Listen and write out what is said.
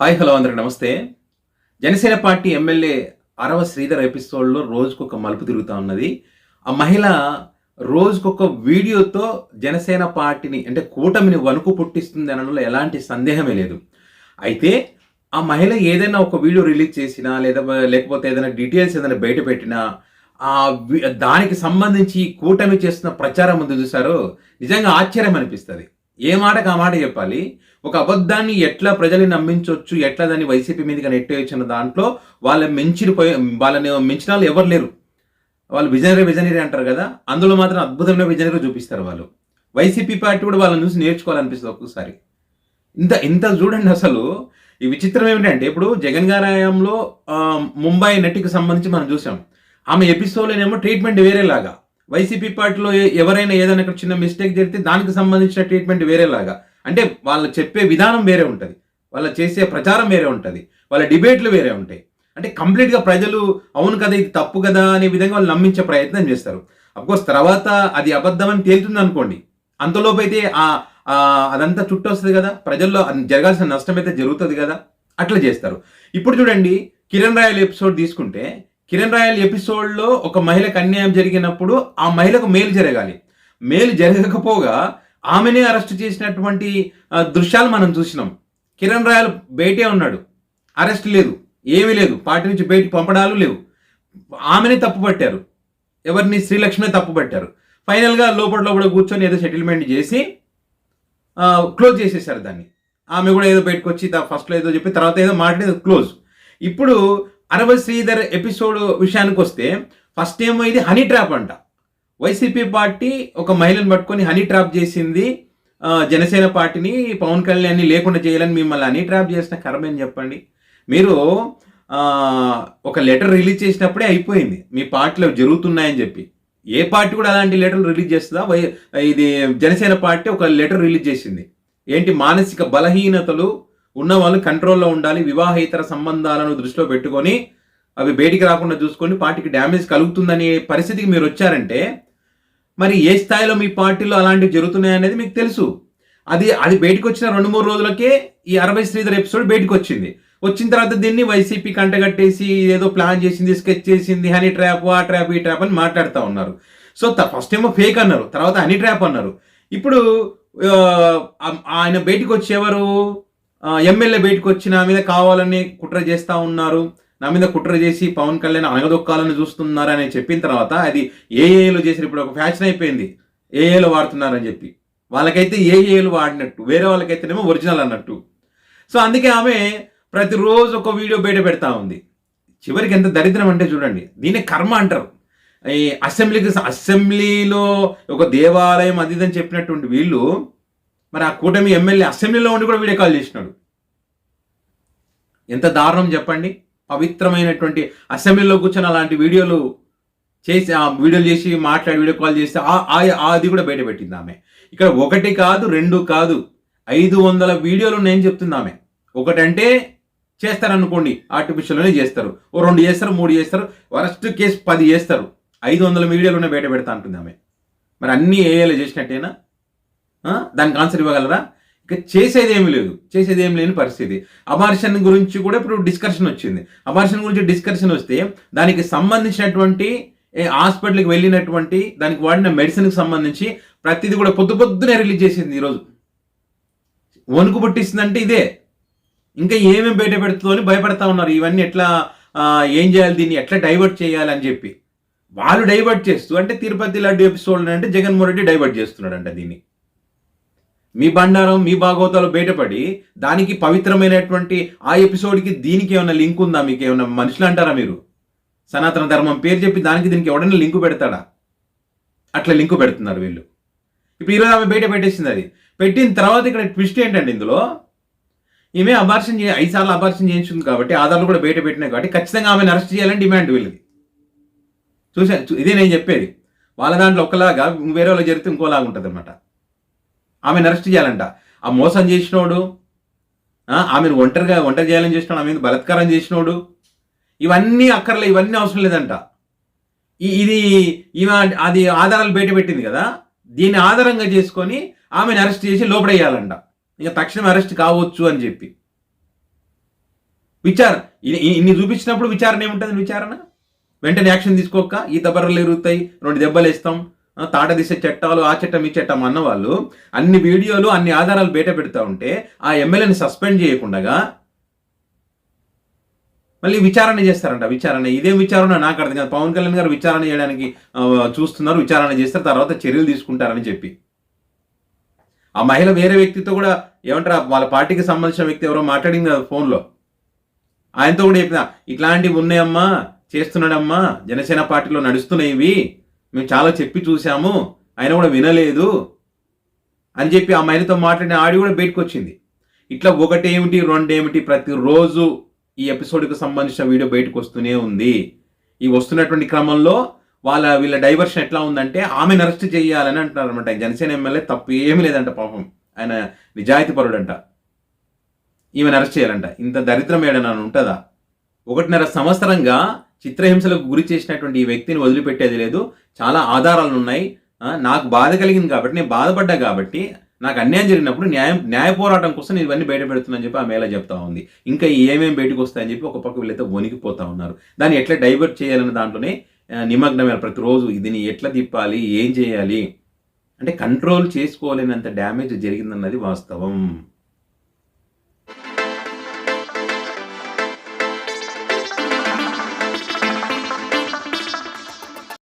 Hi hello అందరికి నమస్తే. Janasena party MLA Arava Sridhar ఎపిసోడ్లో రోజుకొక మలుపు తిరుగుతూ ఉన్నది. ఆ మహిళ రోజుకొక వీడియోతో జనసేన పార్టీని అంటే కూటమిని వణుకు పుట్టిస్తుంది అనడంలో ఎలాంటి సందేహమే లేదు. అయితే ఆ మహిళ ఏదైనా ఒక వీడియో రిలీజ్ చేసినా లేదా లేకపోతే ఏదైనా డీటెయిల్స్ ఏదైనా బయట పెట్టినా ఆ దానికి సంబంధించి కూటమి చేస్తున్న ప్రచారం ముందు చూసారో నిజంగా ఆశ్చర్యం అనిపిస్తుంది. ఏ మాటకు ఆ మాట చెప్పాలి? ఒక అబద్ధాన్ని ఎట్లా ప్రజల్ని నమ్మించవచ్చు ఎట్లా దాన్ని వైసీపీ మీదకి నెట్టేయచ్చు అన్న దాంట్లో వాళ్ళ మించిపోయి వాళ్ళని మించిన వాళ్ళు ఎవరు లేరు. వాళ్ళు విజనరీ విజనరీ అంటారు కదా అందులో మాత్రం అద్భుతమైన విజనరీ చూపిస్తారు వాళ్ళు. వైసీపీ పార్టీ కూడా వాళ్ళని చూసి నేర్చుకోవాలనిపిస్తుంది ఒక్కొక్కసారి. ఇంత ఇంత చూడండి అసలు. ఈ విచిత్రం ఏమిటంటే ఇప్పుడు జగన్ గారి హయాంలో ముంబై నటికి సంబంధించి మనం చూసాం. ఆమె ఎపిసోడ్లోనేమో ట్రీట్మెంట్ వేరేలాగా. వైసీపీ పార్టీలో ఎవరైనా ఏదైనా ఇక్కడ చిన్న మిస్టేక్ జరిగితే దానికి సంబంధించిన ట్రీట్మెంట్ వేరేలాగా. అంటే వాళ్ళు చెప్పే విధానం వేరే ఉంటుంది. వాళ్ళు చేసే ప్రచారం వేరే ఉంటుంది. వాళ్ళ డిబేట్లు వేరే ఉంటాయి. అంటే కంప్లీట్గా ప్రజలు అవును కదా ఇది తప్పు కదా అనే విధంగా వాళ్ళు నమ్మించే ప్రయత్నం చేస్తారు. అఫ్కోర్స్ తర్వాత అది అబద్ధం అని తేలుతుంది అనుకోండి. అంతలోపు అయితే ఆ అదంతా చుట్టొస్తుంది కదా. ప్రజల్లో జరగాల్సిన నష్టం అయితే జరుగుతుంది కదా. అట్లా చేస్తారు. ఇప్పుడు చూడండి కిరణ్ రాయల్ ఎపిసోడ్ తీసుకుంటే కిరణ్ రాయల్ ఎపిసోడ్లో ఒక మహిళకు అన్యాయం జరిగినప్పుడు ఆ మహిళకు మేలు జరగాలి. మేలు జరగకపోగా ఆమెనే అరెస్ట్ చేసినటువంటి దృశ్యాలు మనం చూసినాం. కిరణ్ రాయల్ బయటే ఉన్నాడు. అరెస్ట్ లేదు. ఏమీ లేదు. పార్టీ నుంచి బయటికి పంపడాలు లేవు. ఆమెనే తప్పు పట్టారు. ఎవరిని? శ్రీలక్ష్మి తప్పు పట్టారు. ఫైనల్గా లోపల లోపల కూర్చొని ఏదో సెటిల్మెంట్ చేసి క్లోజ్ చేసేసారు దాన్ని. ఆమె కూడా ఏదో బయటకు వచ్చి ఫస్ట్లో ఏదో చెప్పి తర్వాత ఏదో మాట్లాడేది క్లోజ్ ఇప్పుడు అరవ శ్రీధర్ ఎపిసోడ్ విషయానికి వస్తే ఫస్ట్ ఏమో ఇది హనీ ట్రాప్ అంట. వైసీపీ పార్టీ ఒక మహిళను పట్టుకొని హనీ ట్రాప్ చేసింది జనసేన పార్టీని పవన్ కళ్యాణ్ని లేకుండా చేయాలని మిమ్మల్ని హనీ ట్రాప్ చేసిన కర్మ ఏం చెప్పండి? మీరు ఒక లెటర్ రిలీజ్ చేసినప్పుడే అయిపోయింది. మీ పార్టీలో జరుగుతున్నాయని చెప్పి. ఏ పార్టీ కూడా అలాంటి లెటర్లు రిలీజ్ చేస్తుందా? వై ఇది జనసేన పార్టీ ఒక లెటర్ రిలీజ్ చేసింది. ఏంటి మానసిక బలహీనతలు ఉన్న వాళ్ళు కంట్రోల్లో ఉండాలి వివాహేతర సంబంధాలను దృష్టిలో పెట్టుకొని అవి బయటికి రాకుండా చూసుకొని పార్టీకి డ్యామేజ్ కలుగుతుందనే పరిస్థితికి మీరు వచ్చారంటే మరి ఏ స్థాయిలో మీ పార్టీలో అలాంటివి జరుగుతున్నాయి అనేది మీకు తెలుసు. అది అది బయటకు వచ్చిన రెండు మూడు రోజులకే ఈ అరవై శ్రీధర్ ఎపిసోడ్ బయటకు వచ్చింది వచ్చిన తర్వాత దీన్ని వైసీపీ కంటగట్టేసి ఏదో ప్లాన్ చేసింది స్కెచ్ చేసింది హనీ ట్రాప్ ఆ ట్రాప్ ఈ ట్రాప్ అని మాట్లాడుతూ ఉన్నారు. సో ఫస్ట్ ఏమో ఫేక్ అన్నారు తర్వాత హనీ ట్రాప్ అన్నారు. ఇప్పుడు ఆయన బయటకు వచ్చేవారు ఎమ్మెల్యే బయటకు వచ్చి నా మీద కావాలని కుట్ర చేస్తూ ఉన్నారు. నా మీద కుట్ర చేసి పవన్ కళ్యాణ్ అనగదొక్కాలని చూస్తున్నారని చెప్పిన తర్వాత అది ఏఏలో చేసిన ఇప్పుడు ఒక ఫ్యాషన్ అయిపోయింది. ఏఏలో వాడుతున్నారని చెప్పి. వాళ్ళకైతే ఏఏలు వాడినట్టు. వేరే వాళ్ళకైతేనేమో ఒరిజినల్ అన్నట్టు. సో అందుకే ఆమె ప్రతిరోజు ఒక వీడియో బయట పెడతా ఉంది. చివరికి ఎంత దరిద్రం అంటే చూడండి. దీన్ని కర్మ అంటారు. ఈ అసెంబ్లీకి అసెంబ్లీలో ఒక దేవాలయం అది ఇది అని చెప్పినటువంటి వీళ్ళు మరి ఆ కూటమి ఎమ్మెల్యే అసెంబ్లీలో ఉండి కూడా వీడియో కాల్ చేసినాడు. ఎంత దారుణం చెప్పండి. పవిత్రమైనటువంటి అసెంబ్లీలో కూర్చొని అలాంటి వీడియోలు చేసి ఆ వీడియోలు చేసి మాట్లాడి వీడియో కాల్ చేస్తే ఆ- ఆ- అది కూడా బయట పెట్టింది ఆమె. ఇక్కడ ఒకటి కాదు రెండు కాదు ఐదు వందల వీడియోలు ఉన్నాయని చెప్తుంది ఆమె. ఒకటంటే చేస్తారనుకోండి ఆర్టిఫిషియల్లోనే చేస్తారు. ఓ రెండు చేస్తారు మూడు చేస్తారు వరస్ట్ కేసు పది చేస్తారు. ఐదు వందల వీడియోలోనే బయట పెడతా అంటుంది ఆమె. మరి అన్నీ ఏఏలో చేసినట్టేనా? దానికి ఆన్సర్ ఇవ్వగలరా? ఇక చేసేది ఏమి లేదు. చేసేది ఏమి లేని పరిస్థితి. అబార్షన్ గురించి కూడా ఇప్పుడు డిస్కషన్ వచ్చింది. అబార్షన్ గురించి డిస్కషన్ వస్తే దానికి సంబంధించినటువంటి హాస్పిటల్కి వెళ్ళినటువంటి దానికి వాడిన మెడిసిన్కి సంబంధించి ప్రతిదీ కూడా పొద్దు పొద్దునే రిలీజ్ చేసింది ఈరోజు. వణుకు పుట్టిస్తుందంటే ఇదే. ఇంకా ఏమేమి బయట పెడుతుందో అని భయపడతా ఉన్నారు. ఇవన్నీ ఎట్లా ఏం చేయాలి దీన్ని ఎట్లా డైవర్ట్ చేయాలి అని చెప్పి. వాళ్ళు డైవర్ట్ చేస్తూ అంటే తిరుపతి లడ్డు ఎపిసోడ్ అంటే జగన్మోహన్ రెడ్డి డైవర్ట్ చేస్తున్నాడంట దీన్ని. మీ బండారం మీ భాగవతాలు బయటపడి దానికి పవిత్రమైనటువంటి ఆ ఎపిసోడ్కి దీనికి ఏమైనా లింక్ ఉందా? మీకు ఏమైనా మనుషులు అంటారా మీరు? సనాతన ధర్మం పేరు చెప్పి దానికి దీనికి ఎవడైనా లింకు పెడతాడా? అట్లా లింకు పెడుతున్నారు వీళ్ళు. ఇప్పుడు ఈరోజు ఆమె బయట పెట్టేసింది అది. పెట్టిన తర్వాత ఇక్కడ ట్విస్ట్ ఏంటండి ఇందులో ఈమె అబార్షన్ చే ఐదుసార్లు అబార్షన్ చేయించింది కాబట్టి ఆధార్లు కూడా బయట పెట్టినాయి కాబట్టి ఖచ్చితంగా ఆమెను అరెస్ట్ చేయాలని డిమాండ్ వీళ్ళది. చూసా? చూ- ఇదే నేను చెప్పేది. వాళ్ళ దాంట్లో ఒకలాగా వేరే వాళ్ళు జరిగితే ఇంకోలాగా ఉంటుంది అనమాట ఆమెను అరెస్ట్ చేయాలంట. ఆ మోసం చేసినోడు ఆమెను ఒంటరిగా ఒంటరి చేయాలని చేసినాడు ఆమె మీద బలత్కారం చేసినోడు ఇవన్నీ అక్కర్లే ఇవన్నీ అవసరం లేదంట. ఇది ఈమె అది ఆధారాలు బయట పెట్టింది కదా దీన్ని ఆధారంగా చేసుకొని ఆమెను అరెస్ట్ చేసి లోపడేయాలంట. ఇంకా తక్షణం అరెస్ట్ కావచ్చు అని చెప్పి. విచారణ ఇన్ని చూపించినప్పుడు విచారణ ఏముంటుంది విచారణ? వెంటనే యాక్షన్ తీసుకోక ఈ దెబ్బలు ఎరుగుతాయి రెండు దెబ్బలు వేస్తాం తాటదిశ చట్టాలు ఆ చట్టం ఈ చట్టం అన్న వాళ్ళు అన్ని వీడియోలు అన్ని ఆధారాలు బయట పెడతా ఉంటే ఆ ఎమ్మెల్యేని సస్పెండ్ చేయకుండా మళ్ళీ విచారణ చేస్తారంట విచారణ. ఇదేం విచారణ? నాకు అర్థం కాదు. పవన్ కళ్యాణ్ గారు విచారణ చేయడానికి చూస్తున్నారు విచారణ చేస్తారు తర్వాత చర్యలు తీసుకుంటారని చెప్పి. ఆ మహిళ వేరే వ్యక్తితో కూడా ఏమంటారు? వాళ్ళ పార్టీకి సంబంధించిన వ్యక్తి ఎవరో మాట్లాడింది కదా ఫోన్లో. ఆయనతో కూడా చెప్పిన ఇట్లాంటివి ఉన్నాయమ్మా చేస్తున్నాడమ్మా జనసేన పార్టీలో నడుస్తున్నాయి ఇవి. మేము చాలా చెప్పి చూసాము ఆయన కూడా వినలేదు అని చెప్పి ఆ మహిళతో మాట్లాడిన ఆడి కూడా బయటకు వచ్చింది. ఇట్లా ఒకటేమిటి రెండేమిటి ప్రతిరోజు ఈ ఎపిసోడ్కి సంబంధించిన వీడియో బయటకు వస్తూనే ఉంది. ఈ వస్తున్నటువంటి క్రమంలో వాళ్ళ వీళ్ళ డైవర్షన్ ఎట్లా ఉందంటే ఆమెను అరెస్ట్ చేయాలని అంటున్నారు అనమాట జనసేన ఎమ్మెల్యే తప్పు ఏమీ లేదంట పాపం. ఆయన నిజాయితీ పరుడంట. ఈమెను అరెస్ట్ చేయాలంట. ఇంత దరిద్రం ఏడనా ఉంటుందా? ఒకటిన్నర సంవత్సరంగా చిత్రహింసలకు గురి చేసినటువంటి ఈ వ్యక్తిని వదిలిపెట్టేది లేదు. చాలా ఆధారాలు ఉన్నాయి నాకు బాధ కలిగింది కాబట్టి నేను బాధపడ్డా కాబట్టి నాకు అన్యాయం జరిగినప్పుడు న్యాయం న్యాయ పోరాటం కోసం నేను ఇవన్నీ బయట పెడుతున్నాను చెప్పి ఆ మేళ చెప్తా ఉంది. ఇంకా ఏమేమి బయటకు వస్తాయని చెప్పి ఒక పక్క వీళ్ళైతే వణికిపోతా ఉన్నారు. దాన్ని ఎట్లా డైవర్ట్ చేయాలన్న దాంట్లోనే నిమగ్నమైన ప్రతిరోజు. దీన్ని ఎట్లా తిప్పాలి? ఏం చేయాలి? అంటే కంట్రోల్ చేసుకోలేనంత డ్యామేజ్ జరిగిందన్నది వాస్తవం.